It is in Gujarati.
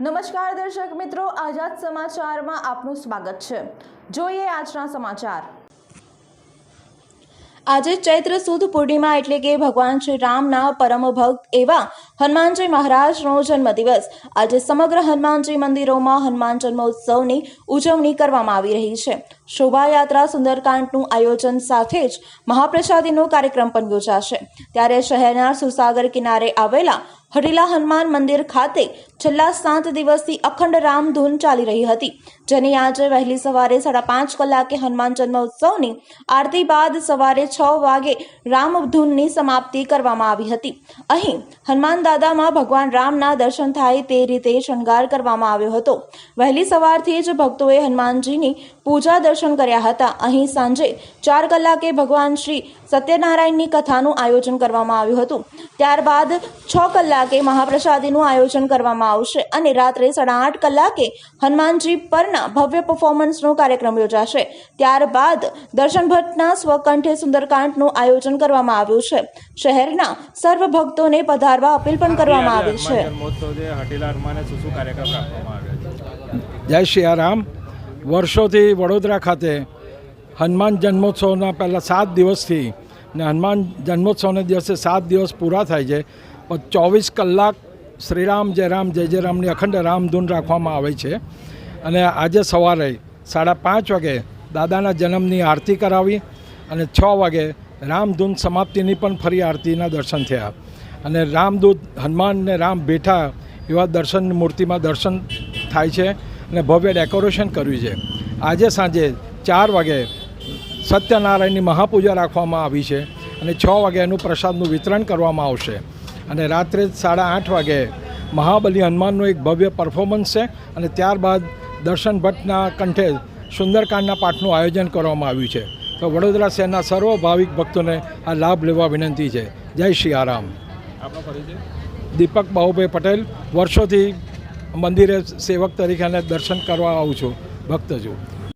નમસ્કાર દર્શક મિત્રો, આઝાદ સમાચારમાં આપનું સ્વાગત છે. જોઈએ આજના સમાચાર. આજે ચૈત્ર સુદ પૂર્ણિમા એટલે કે ભગવાન શ્રી રામના પરમ ભક્ત એવા હનુમાનજી મહારાજનો જન્મદિવસ. આજે સમગ્ર હનુમાનજી મંદિરોમાં હનુમાન જન્મોત્સવની ઉજવણી કરવામાં આવી રહી છે. શોભાયાત્રા સુંદરકાંડનું આયોજન સાથે જ મહાપ્રસાદીનો કાર્યક્રમ પણ યોજાશે. ત્યારે શહેરના સુસાગર કિનારે આવેલા હરીલા હનુમાન મંદિર ખાતે છેલ્લા સાત દિવસથી અખંડ રામધૂન ચાલી રહી હતી, જેની આજે વહેલી સવારે સાડા પાંચ કલાકે હનુમાન જન્મોત્સવની આરતી બાદ સવારે છ વાગે રામધૂનની સમાપ્તિ કરવામાં આવી હતી. અહીં હનુમાન દાદામાં ભગવાન રામના દર્શન થાય તે રીતે શણગાર કરવામાં આવ્યો હતો. વહેલી સવારથી જ ભક્તોએ હનુમાનજીની પૂજા દર્શન કર્યા હતા. અહીં સાંજે ચાર કલાકે ભગવાન શ્રી સત્યનારાયણની કથાનું આયોજન કરવામાં આવ્યું હતું. ત્યારબાદ છ કલાકે મહાપ્રસાદીનું આયોજન કરવામાં આવશે અને રાત્રે સાડા આઠ કલાકે હનુમાનજી પરના ભવ્ય પરફોર્મન્સનો કાર્યક્રમ યોજાશે. ત્યારબાદ દર્શન ભટ્ટના સ્વકંઠે સુંદરકાંડનું આયોજન કરવામાં આવ્યું છે. શહેરના સર્વ ભક્તોને પધારવા અપીલ પણ કરવામાં આવી છે. જય શ્રી છે વર્ષોથી વડોદરા ખાતે હનુમાન જન્મોત્સવના પહેલાં સાત દિવસથી ને હનુમાન જન્મોત્સવના દિવસે સાત દિવસ પૂરા થાય છે. પણ ચોવીસ કલાક શ્રીરામ, જય રામ, જય જય રામની અખંડ રામધૂન રાખવામાં આવે છે. અને આજે સવારે સાડા પાંચ વાગે દાદાના જન્મની આરતી કરાવી અને છ વાગે રામધૂન સમાપ્તિની પણ ફરી આરતીના દર્શન થયા. અને રામદૂત હનુમાન ને રામ બેઠા એવા દર્શન મૂર્તિમાં દર્શન થાય છે. અને ભવ્ય ડેકોરેશન કર્યું છે. આજે સાંજે ચાર વાગે સત્યનારાયણની મહાપૂજા રાખવામાં આવી છે અને છ વાગે એનું પ્રસાદનું વિતરણ કરવામાં આવશે. અને રાત્રે સાડા આઠ વાગે મહાબલી હનુમાનનું એક ભવ્ય પરફોર્મન્સ છે અને ત્યારબાદ દર્શન ભટ્ટના કંઠે સુંદરકાંડના પાઠનું આયોજન કરવામાં આવ્યું છે. તો વડોદરા શહેરના સર્વ ભાવિક ભક્તોને આ લાભ લેવા વિનંતી છે. જય શ્રી આરામ. દીપક બાહુભાઈ પટેલ વર્ષોથી મંદિરે સેવક તરીકે દર્શન કરવા આવું છું ભક્ત છું.